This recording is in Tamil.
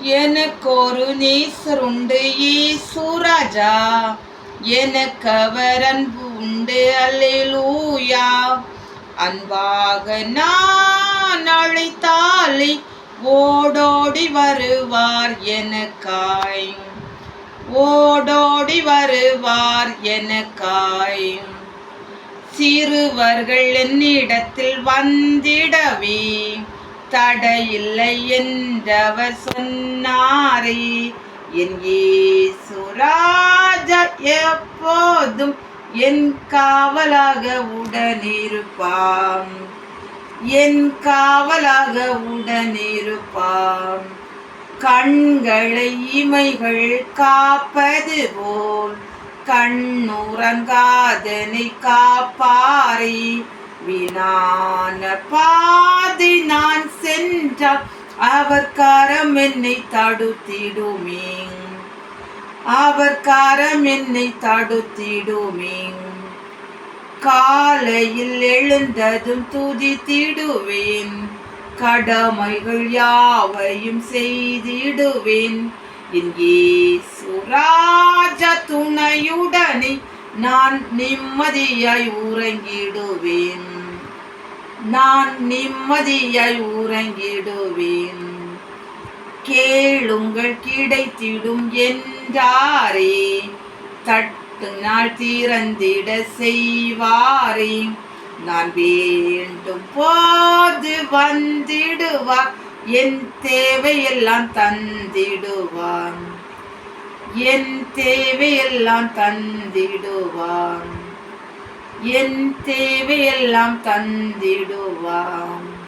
எனக்கொரு நேசருண்டு ஈசுராஜா எனக்கு அவர் அன்பு உண்டு அல்லேலூயா. அன்பாக நான் அழைத்தாலே ஓடோடி வருவார் எனக்காய். ஓடோடி வருவார் எனக்காய். சிறுவர்கள் என்னிடத்தில் வந்திடவே தடையில்லை என்றவர் சொன்னாரே என் ஏசுராஜா எப்போதும் என் காவலாக உடனிருப்பாம். என் காவலாக உடனிருப்பாம். கண்களை இமைகள் காப்பது போல் கண்ணுறங்காதனை காப்பாரை. வினான பாதை நான் சென்றால் அவர் கரம் என்னை தடுத்திடுமே. அவர் கரம் என்னை தடுத்திடுமே. காலையில் எழுந்ததும் துதித்திடுவேன். கடமைகள் யாவையும் செய்திடுவேன். என் சுராஜ துணையுடனே நான் நிம்மதியாய் உறங்கிடுவேன். நான் நிம்மதியாய் உறங்கிடுவேன். கேளுங்கள் கிடைத்திடும் என்றாரே. தட்டு நாள் திறந்திட செய்வாரே. நான் வேண்டும் போது வந்திடுவார். என் தேவையெல்லாம் தந்திடுவான். என் தேவையெல்லாம் தந்திடுவான். என் தேவையெல்லாம் தந்திடுவான்.